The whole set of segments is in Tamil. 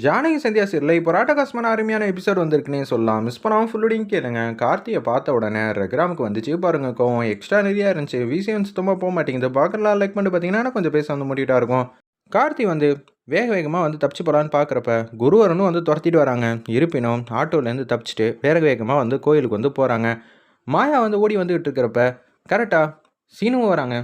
ஜானகி சந்தியா சீரில் இப்போ ராட்டகாஸ்மன் அருமையான எபிசோட் வந்திருக்குன்னே சொல்லலாம். மிஸ் பண்ணாமல் ஃபுல்லுடையும் கேளுங்க. கார்த்தியை பார்த்த உடனே ரெக்ராமுக்கு வந்துச்சு. பாருங்க கோவம் எக்ஸ்ட்ரா நிறையா இருந்துச்சு. விஷயம் சுத்தமாக போக மாட்டேங்குது. பார்க்கலாம் லைக் பண்ணிட்டு பார்த்தீங்கன்னா கொஞ்சம் பேச வந்து முடிவிட்டா இருக்கும். கார்த்தி வந்து வேக வேகமாக வந்து தப்பிச்சு போகலான்னு பார்க்குறப்ப குருவரனும் வந்து துரத்திட்டு வராங்க. இருப்பினும் ஆட்டோலேருந்து தப்பிச்சிட்டு வேக வேகமாக வந்து கோயிலுக்கு வந்து போகிறாங்க மாயா வந்து ஓடி வந்துகிட்டு இருக்கிறப்ப கரெக்டாக சீனுவும் வராங்க.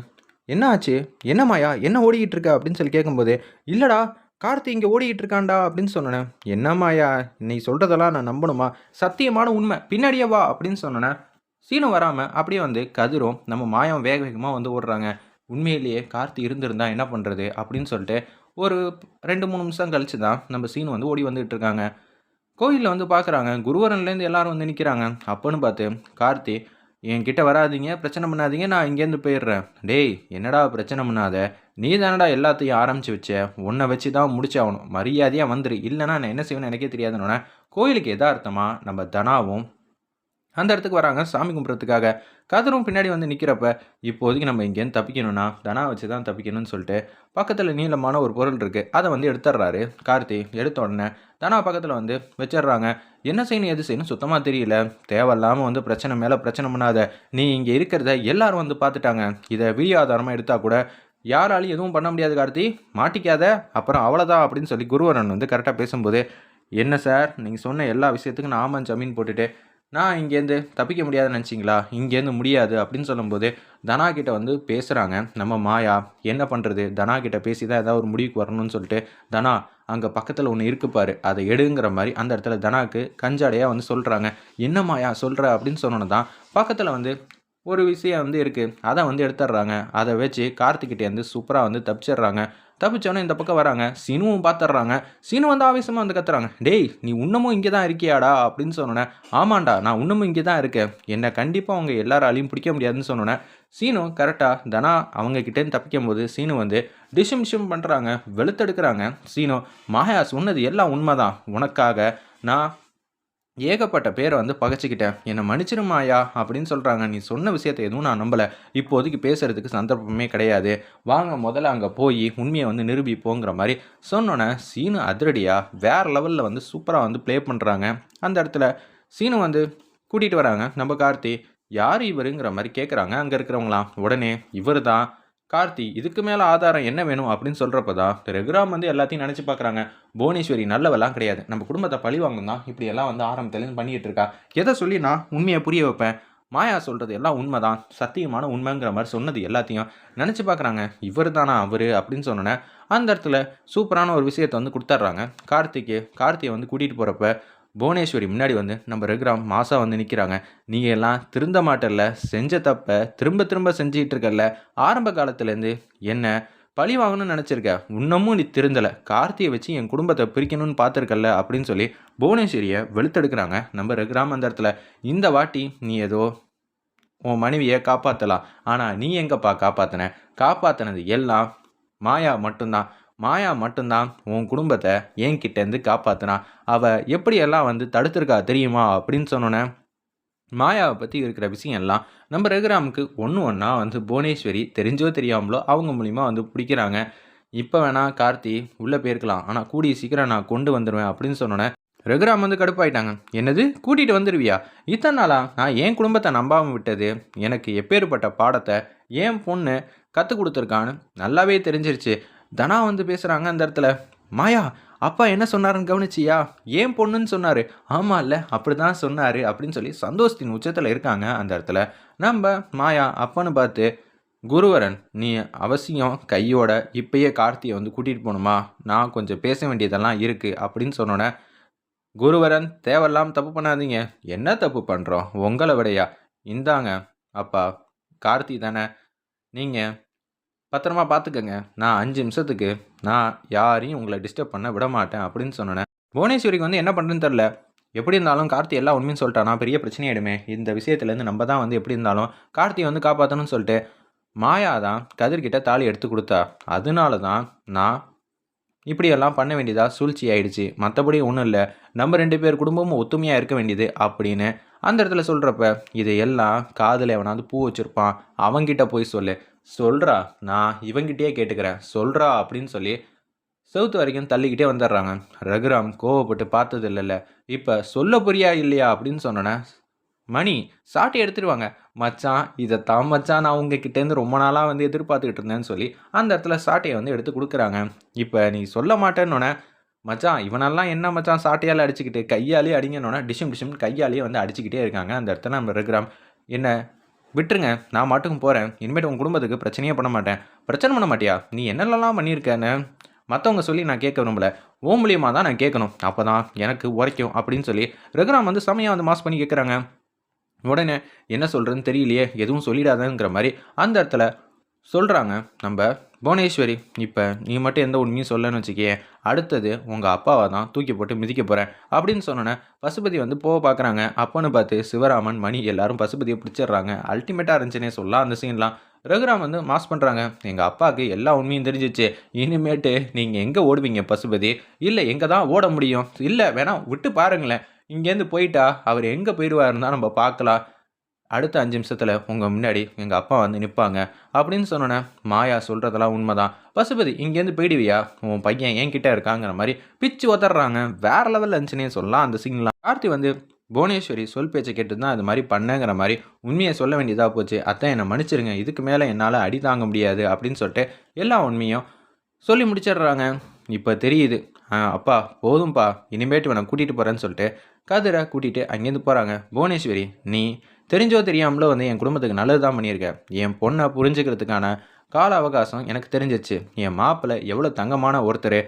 என்ன ஆச்சு? என்ன மாயா? என்ன ஓடிக்கிட்டு இருக்க? அப்படின்னு சொல்லி கேட்கும்போது இல்லைடா கார்த்தி இங்கே ஓடிக்கிட்டு இருக்கான்டா அப்படின்னு சொன்னேன். என்னம்மாயா நீ சொல்கிறதெல்லாம் நான் நம்பணுமா? சத்தியமான உண்மை. பின்னாடியே வா அப்படின்னு சொன்னேன். சீனும் வராமல் அப்படியே வந்து கதிரும் நம்ம மாயம் வேக வேகமாக வந்து ஓடுறாங்க. உண்மையிலேயே கார்த்தி இருந்திருந்தா என்ன பண்ணுறது அப்படின்னு சொல்லிட்டு ஒரு ரெண்டு மூணு நிமிஷம் கழிச்சு தான் நம்ம சீனு வந்து ஓடி வந்துகிட்டு இருக்காங்க. கோயிலில் வந்து பார்க்குறாங்க குருவரன்லேருந்து எல்லாரும் வந்து நிற்கிறாங்க அப்போன்னு பார்த்து கார்த்தி என்கிட்ட வராதீங்க பிரச்சனை பண்ணாதீங்க நான் இங்கேருந்து போயிடுறேன். டேய் என்னடா பிரச்சனை பண்ணாத? நீ தானடா எல்லாத்தையும் ஆரம்பித்து வச்ச. உன்னை வச்சு தான் முடிச்சாகணும். மரியாதையாக வந்துரு. இல்லைனா நான் என்ன செய்வேன்னு எனக்கே தெரியாதுன்னு கோயிலுக்கு எதார்த்தமாக நம்ம தனாவும் அந்த இடத்துக்கு வராங்க சாமி கும்பிட்றதுக்காக. கதரும் பின்னாடி வந்து நிற்கிறப்ப இப்போதைக்கு நம்ம இங்கேருந்து தப்பிக்கணும்னா தனா வச்சு தான் தப்பிக்கணும்னு சொல்லிட்டு பக்கத்தில் நீளமான ஒரு பொருள் இருக்குது அதை வந்து எடுத்துடுறாரு கார்த்தி எடுத்த உடனே தனா பக்கத்தில் வந்து வச்சிடுறாங்க என்ன செய்யணும் எது செய்யணும் சுத்தமாக தெரியல. தேவையில்லாமல் வந்து பிரச்சனை மேலே பிரச்சனை பண்ணாத. நீ இங்கே இருக்கிறத எல்லாரும் வந்து பார்த்துட்டாங்க இதை வீடியோ ஆதாரமாக எடுத்தால் கூட யாராலையும் எதுவும் பண்ண முடியாது கார்த்தி. மாட்டிக்காத. அப்புறம் அவ்வளோதான் அப்படின்னு சொல்லி குருவரன் வந்து கரெக்டாக பேசும்போது என்ன சார் நீங்கள் சொன்ன எல்லா விஷயத்துக்கும் நான் ஆமாம் ஜமீன் போட்டுட்டு நான் இங்கேருந்து தப்பிக்க முடியாதுன்னு நினச்சிங்களா? இங்கேருந்து முடியாது அப்படின்னு சொல்லும்போது தனா கிட்ட வந்து பேசுகிறாங்க நம்ம மாயா என்ன பண்ணுறது தனா கிட்ட பேசி தான் ஏதாவது ஒரு முடிவுக்கு வரணும்னு சொல்லிட்டு தனா அங்கே பக்கத்தில் ஒன்று இருக்கு அதை எடுங்கிற மாதிரி அந்த இடத்துல தனாக்கு கஞ்சாடையாக வந்து சொல்கிறாங்க என்ன மாயா சொல்கிற அப்படின்னு சொன்னோன்னு தான் பக்கத்தில் வந்து ஒரு விஷயம் வந்து இருக்குது அதை வந்து எடுத்துடுறாங்க. அதை வச்சு கார்த்திகிட்டேருந்து சூப்பராக வந்து தப்பிச்சிடுறாங்க. தப்பிச்சோன்னே இந்த பக்கம் வராங்க. சீனுவும் பார்த்துட்றாங்க சீனு வந்து ஆவேசமாக வந்து கத்துறாங்க. டேய் நீ இன்னமும் இங்கே தான் இருக்கியாடா? அப்படின்னு சொன்னோன்னே ஆமாண்டா நான் இன்னமும் இங்கே தான் இருக்கேன். என்னை கண்டிப்பாக அவங்க எல்லாராலையும் பிடிக்க முடியாதுன்னு சொன்னோன்னே சீனு கரெக்டாக தனா அவங்க கிட்டேருந்து தப்பிக்கும் போது சீனு வந்து டிஷம் டிஷம் பண்ணுறாங்க வெளுத்தெடுக்கிறாங்க. சீனு மாயா சொன்னது எல்லாம் உண்மைதான். உனக்காக நான் ஏகப்பட்ட பேரை வந்து பகைச்சிக்கிட்டேன். என்னை மன்னிச்சிருமாயா அப்படின்னு சொல்கிறாங்க நீ சொன்ன விஷயத்தை எதுவும் நான் நம்பலை. இப்போதைக்கு பேசுகிறதுக்கு சந்தர்ப்பமே கிடையாது. வாங்க முதல்ல அங்கே போய் உண்மையை வந்து நிரூபிப்போங்கிற மாதிரி சொன்னோன்னே சீனு அதிரடியாக வேறு லெவலில் வந்து சூப்பராக வந்து ப்ளே பண்ணுறாங்க அந்த இடத்துல சீனு வந்து கூட்டிகிட்டு வராங்க. நம்ம கார்த்தி யார் இவருங்கிற மாதிரி கேட்குறாங்க அங்கே இருக்கிறவங்களாம். உடனே இவர் தான் கார்த்தி இதுக்கு மேலே ஆதாரம் என்ன வேணும் அப்படின்னு சொல்கிறப்ப தான் ரகுராம் வந்து எல்லாத்தையும் நினச்சி பார்க்குறாங்க புவனேஸ்வரி நல்லவெல்லாம் கிடையாது. நம்ம குடும்பத்தை பழி வாங்கணும் தான் இப்படி எல்லாம் வந்து ஆரம்பத்துலேருந்து பண்ணிகிட்டு இருக்கா? எதை சொல்லி நான் உண்மையை புரிய வைப்பேன்? மாயா சொல்கிறது எல்லாம் உண்மை தான் சத்தியமான உண்மைங்கிற மாதிரி சொன்னது எல்லாத்தையும் நினச்சி பார்க்குறாங்க இவர் தானா அவர் அப்படின்னு சொன்னோன்னே அந்த இடத்துல சூப்பரான ஒரு விஷயத்தை வந்து கொடுத்துட்றாங்க கார்த்திக்கு கார்த்தியை வந்து கூட்டிகிட்டு போகிறப்ப புவனேஸ்வரி முன்னாடி வந்து நம்ம ரகுராம் மாசா வந்து நிற்கிறாங்க நீங்கள் எல்லாம் திருந்த மாட்டல்ல செஞ்ச தப்பை திரும்ப திரும்ப செஞ்சிகிட்டு இருக்கல ஆரம்ப காலத்துலேருந்து என்ன பழி வாங்கணும்னு நினச்சிருக்க. இன்னமும் நீ திருந்தலை. கார்த்தியை வச்சு என் குடும்பத்தை பிரிக்கணும்னு பார்த்துருக்கல அப்படின்னு சொல்லி புவனேஸ்வரியை வெளுத்தெடுக்கிறாங்க நம்ம ரகுராம் அந்த இடத்துல இந்த வாட்டி நீ ஏதோ உன் மனைவியை காப்பாற்றலாம் ஆனால் நீ எங்கப்பா காப்பாற்றின காப்பாற்றினது எல்லாம் மாயா மட்டும்தான். மாயா மட்டும்தான் உன் குடும்பத்தை என்கிட்டேருந்து காப்பாற்றினா அவள் எப்படியெல்லாம் வந்து தடுத்திருக்கா தெரியுமா அப்படின்னு சொன்னோன்னே மாயாவை பற்றி இருக்கிற விஷயம் எல்லாம் நம்ம ரகுராமுக்கு ஒன்று ஒன்றா வந்து புவனேஸ்வரி தெரிஞ்சோ தெரியாமலோ அவங்க மூலிமா வந்து பிடிக்கிறாங்க. இப்போ வேணால் கார்த்தி உள்ளே போயிருக்கலாம். ஆனால் கூடிய சீக்கிரம் நான் கொண்டு வந்துடுவேன் அப்படின்னு சொன்னோன்னே ரகுராம் வந்து கடுப்பாயிட்டாங்க. என்னது? கூட்டிகிட்டு வந்துடுவியா இத்தனை நாளா நான் என் குடும்பத்தை நம்பாமல் விட்டது. எனக்கு எப்பேற்பட்ட பாடத்தை என் பொண்ணு கற்றுக் கொடுத்துருக்கான்னு நல்லாவே தெரிஞ்சிருச்சு. தனா வந்து பேசுகிறாங்க அந்த இடத்துல. மாயா அப்பா என்ன சொன்னாருன்னு கவனிச்சியா? ஏன் பொண்ணுன்னு சொன்னார்? ஆமாம் இல்லை அப்படி தான் சொன்னார் அப்படின்னு சொல்லி சந்தோஷத்தின் உச்சத்தில் இருக்காங்க அந்த இடத்துல. நம்ம மாயா அப்பன்னு பார்த்து குருவரன் நீ அவசியம் கையோட இப்பயே கார்த்தியை வந்து கூட்டிகிட்டு போகணுமா? நான் கொஞ்சம் பேச வேண்டியதெல்லாம் இருக்குது அப்படின்னு சொன்னோன்னே குருவரன் தேவையில்லாமல் தப்பு பண்ணாதீங்க. என்ன தப்பு பண்ணுறோம் உங்களை விடையா? இந்தாங்க அப்பா கார்த்தி தானே. நீங்கள் பத்திரமா பார்த்துக்கங்க நான் அஞ்சு நிமிஷத்துக்கு நான் யாரையும் உங்களை டிஸ்டர்ப் பண்ண விட மாட்டேன் அப்படின்னு சொன்னேன். புவனேஸ்வரிக்கு வந்து என்ன பண்ணுறதுன்னு தெரில எப்படி இருந்தாலும் கார்த்தி எல்லா உண்மையும் சொல்லிட்டானா? பெரிய பிரச்சனையாயிடுமே. இந்த விஷயத்துலேருந்து நம்ம தான் வந்து எப்படி இருந்தாலும் கார்த்தியை வந்து காப்பாற்றணும்னு சொல்லிட்டு மாயா தான் கதிர்கிட்ட தாலி எடுத்து கொடுத்தா. அதனால தான் நான் இப்படியெல்லாம் பண்ண வேண்டியதாக சூழ்ச்சி ஆயிடுச்சு. மற்றபடி ஒன்றும் இல்லை. நம்ம ரெண்டு பேர் குடும்பமும் ஒத்துமையாக இருக்க வேண்டியது அப்படின்னு அந்த இடத்துல சொல்கிறப்ப இதையெல்லாம் காதில் எவனாவது பூ வச்சுருப்பான். அவங்கிட்ட போய் சொல்லு. சொல்கிறா நான் இவங்கிட்டயே கேட்டுக்கிறேன். சொல்கிறா அப்படின்னு சொல்லி செவுத்து வரைக்கும் தள்ளிக்கிட்டே வந்துடுறாங்க. ரகுராம் கோவப்பட்டு பார்த்தது இல்லைல்ல இப்போ சொல்ல புரியா இல்லையா அப்படின்னு சொன்னோன்னே மணி சாட்டி எடுத்துருவாங்க மச்சான் இதை தான் மச்சான் நான் உங்ககிட்டேருந்து ரொம்ப நாளாக வந்து எதிர்பார்த்துக்கிட்டு இருந்தேன்னு சொல்லி அந்த இடத்துல சாட்டையை வந்து எடுத்து கொடுக்குறாங்க. இப்போ நீ சொல்ல மாட்டேன்னொன்னே மச்சான் இவனெல்லாம் என்ன மச்சான் சாட்டையால் அடிச்சுக்கிட்டு கையாலே அடிங்கன்னொன்னே டிஷும் டிஷும் கையாலேயே வந்து அடிச்சுக்கிட்டே இருக்காங்க அந்த இடத்துல நம்ம ரகுராம். என்ன விட்டுருங்க நான் மாட்டுக்கும் போகிறேன் இனிமேட்டு உங்கள் குடும்பத்துக்கு பிரச்சனையே பண்ண மாட்டேன். பிரச்சனை பண்ண மாட்டியா? நீ என்னெல்லாம் பண்ணியிருக்கேன்னு மற்றவங்க சொல்லி நான் கேட்க விரும்பல. ஓ மூலியமாக தான் நான் கேட்கணும். அப்போ தான் எனக்கு உரைக்கும் அப்படின்னு சொல்லி ரகுராம் வந்து செமையாக வந்து மாஸ் பண்ணி கேட்குறாங்க. உடனே என்ன சொல்கிறதுன்னு தெரியலையே எதுவும் சொல்லிடாதங்கிற மாதிரி அந்த இடத்துல சொல்கிறாங்க நம்ம புவனேஸ்வரி இப்போ நீ மட்டும் எந்த உண்மையும் சொல்லன்னு வச்சுக்கே அடுத்தது உங்கள் அப்பாவை தான் தூக்கி போட்டு மிதிக்க போகிறேன் அப்படின்னு சொன்னோன்னே பசுபதி வந்து போக பார்க்குறாங்க அப்போன்னு பார்த்து சிவராமன் மணி எல்லாரும் பசுபதியை பிடிச்சிடுறாங்க. அல்டிமேட்டாக இருந்துச்சுன்னே சொல்லலாம் அந்த சீன்லாம். ரகுராம் வந்து மாஸ் பண்ணுறாங்க எங்கள் அப்பாவுக்கு எல்லா உண்மையும் தெரிஞ்சிச்சு. இனிமேட்டு நீங்கள் எங்கே ஓடுவீங்க பசுபதி? இல்லை எங்கே தான் ஓட முடியும்? இல்லை வேணாம் விட்டு பாருங்களேன். இங்கேருந்து போயிட்டா அவர் எங்கே போயிடுவாருன்னு தான் நம்ம பார்க்கலாம். அடுத்த அஞ்சு நிமிஷத்தில் உங்கள் முன்னாடி எங்கள் அப்பா வந்து நிற்பாங்க அப்படின்னு சொன்னோன்னே மாயா சொல்கிறதெல்லாம் உண்மைதான். பசுபதி இங்கேருந்து போயிடுவியா? உன் பையன் என்கிட்ட இருக்காங்கிற மாதிரி பிச்சு உதறாங்க வேற லெவலில் இருந்துச்சுன்னே சொல்லலாம் அந்த சீன்லாம் கார்த்தி வந்து புவனேஸ்வரி சொல் பேச்சை கேட்டு தான் அது மாதிரி பண்ணேங்கிற மாதிரி உண்மையை சொல்ல வேண்டியதாக போச்சு. அத்தை என்னை மன்னிச்சிருங்க. இதுக்கு மேலே என்னால் அடி தாங்க முடியாது. அப்படின்னு சொல்லிட்டு எல்லா உண்மையும் சொல்லி முடிச்சிடுறாங்க. இப்போ தெரியுது. அப்பா போதும்ப்பா இனிமேட்டு நான் கூட்டிகிட்டு போகிறேன்னு சொல்லிட்டு கதிரை கூட்டிகிட்டு அங்கேருந்து போகிறாங்க புவனேஸ்வரி நீ தெரிஞ்சோ தெரியாமலோ வந்து என் குடும்பத்துக்கு நல்லது தான் பண்ணியிருக்கேன். என் பொண்ணை புரிஞ்சுக்கிறதுக்கான கால அவகாசம் எனக்கு தெரிஞ்சிச்சு. என் மாப்பிள்ளை எவ்வளோ தங்கமான ஒருத்தர்.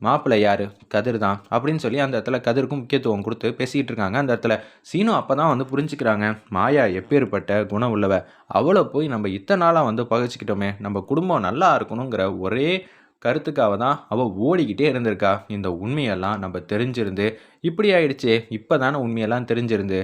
மாப்பிள்ளை யார்? கதிர் தான் அப்படின்னு சொல்லி அந்த இடத்துல கதிருக்கும் முக்கியத்துவம் கொடுத்து பேசிக்கிட்டு இருக்காங்க. அந்த இடத்துல சீனும் அப்போ தான் வந்து புரிஞ்சுக்கிறாங்க. மாயா எப்பேற்பட்ட குணம் உள்ளவ. அவளை போய் நம்ம இத்தனை நாளாக வந்து பகைச்சிக்கிட்டோமே. நம்ம குடும்பம் நல்லா இருக்கணுங்கிற ஒரே கருத்துக்காக தான் அவள் ஓடிக்கிட்டே இருந்திருக்கா. இந்த உண்மையெல்லாம் நம்ம தெரிஞ்சிருந்து இப்படி ஆயிடுச்சு. இப்போ தானே உண்மையெல்லாம் தெரிஞ்சிருந்து.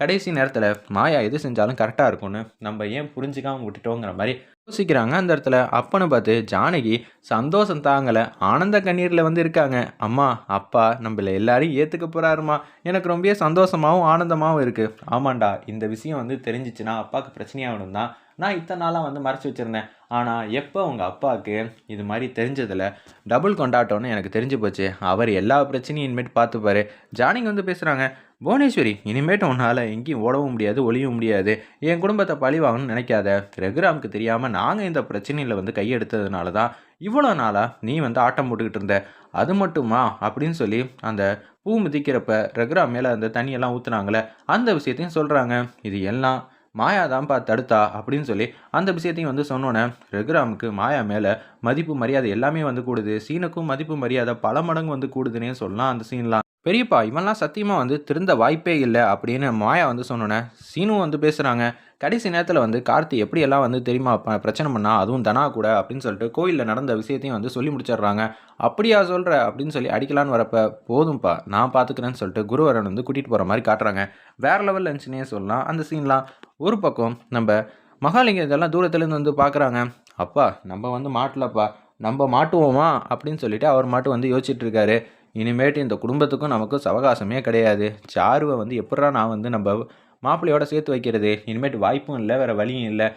கடைசி நேரத்தில் மாயா எது செஞ்சாலும் கரெக்டாக இருக்கும்னு நம்ம ஏன் புரிஞ்சுக்காமல் விட்டுட்டோங்கிற மாதிரி யோசிக்கிறாங்க. அந்த இடத்துல அப்பன்னு பார்த்து ஜானகி சந்தோஷம் தாங்கலை. ஆனந்த கண்ணீரில் வந்து இருக்காங்க. அம்மா அப்பா நம்மள எல்லாரையும் ஏற்றுக்க போகிறாருமா எனக்கு ரொம்ப சந்தோஷமாகவும் ஆனந்தமாகவும் இருக்குது ஆமாண்டா இந்த விஷயம் வந்து தெரிஞ்சிச்சுன்னா அப்பாவுக்கு பிரச்சனையாகணும் தான். நான் இத்தனை நாளாக வந்து மறைச்சி வச்சுருந்தேன். ஆனால் எப்போ உங்கள் அப்பாவுக்கு இது மாதிரி தெரிஞ்சதில் டபுள் கொண்டாட்டம்னு எனக்கு தெரிஞ்சு போச்சு. அவர் எல்லா பிரச்சனையும் இனிமேட்டு பார்த்துப்பாரு. ஜானகி வந்து பேசுகிறாங்க புவனேஸ்வரி இனிமேட்டு உன்னால் எங்கேயும் ஓடவும் முடியாது ஒளியவும் முடியாது. என் குடும்பத்தை பழி வாங்கணும்னு நினைக்காத. ரகுராமுக்கு தெரியாமல் நாங்கள் இந்த பிரச்சனையில் வந்து கையெடுத்ததுனால தான் இவ்வளோ நாளாக நீ வந்து ஆட்டம் போட்டுக்கிட்டு இருந்த. அது மட்டுமா? அப்படின்னு சொல்லி அந்த பூ மிதிக்கிறப்ப ரெகுராம் மேலே அந்த தண்ணியெல்லாம் ஊற்றுனாங்களே அந்த விஷயத்தையும் சொல்கிறாங்க இது எல்லாம் மாயா தான்ப்பா தடுத்தா? அப்படின்னு சொல்லி அந்த விஷயத்தையும் வந்து சொன்னோன்னே ரகுராமுக்கு மாயா மேலே மதிப்பு மரியாதை எல்லாமே வந்து கூடுது. சீனுக்கும் மதிப்பு மரியாதை பல மடங்கு வந்து கூடுதுன்னே சொல்லலாம் அந்த சீன்லாம் பெரியப்பா இவன்லாம் சத்தியமாக வந்து திருந்த வாய்ப்பே இல்லை அப்படின்னு மாயா வந்து சொன்னோன்னே சீனு வந்து பேசுகிறாங்க கடைசி நேரத்தில் வந்து கார்த்தி எப்படியெல்லாம் வந்து தெரியுமா பிரச்சனை பண்ணா அதுவும் தனா கூட அப்படின்னு சொல்லிட்டு கோயிலில் நடந்த விஷயத்தையும் வந்து சொல்லி முடிச்சிடுறாங்க. அப்படியா சொல்கிற அப்படின்னு சொல்லி அடிக்கலான்னு வரப்ப போதும்ப்பா நான் பார்த்துக்கிறேன்னு சொல்லிட்டு குருவரன் வந்து கூட்டிகிட்டு போகிற மாதிரி காட்டுறாங்க. வேறு லெவல் இருந்துச்சுன்னே சொல்லலாம் அந்த சீன்லாம் ஒரு பக்கம் நம்ம மகாலிங்கம் இதெல்லாம் தூரத்துலேருந்து வந்து பார்க்குறாங்க அப்பா நம்ம வந்து மாட்டலப்பா நம்ம மாட்டுவோமா? அப்படின்னு சொல்லிட்டு அவர் மாட்டு வந்து யோசிச்சுட்டு இருக்காரு. இனிமேட்டு இந்த குடும்பத்துக்கும் நமக்கும் சவகாசமே கிடையாது. சாருவை வந்து எப்படா நான் வந்து நம்ம மாப்பிள்ளையோட சேர்த்து வைக்கிறது? இனிமேட்டு வாய்ப்பும் இல்லை வேறு வழியும் இல்லை.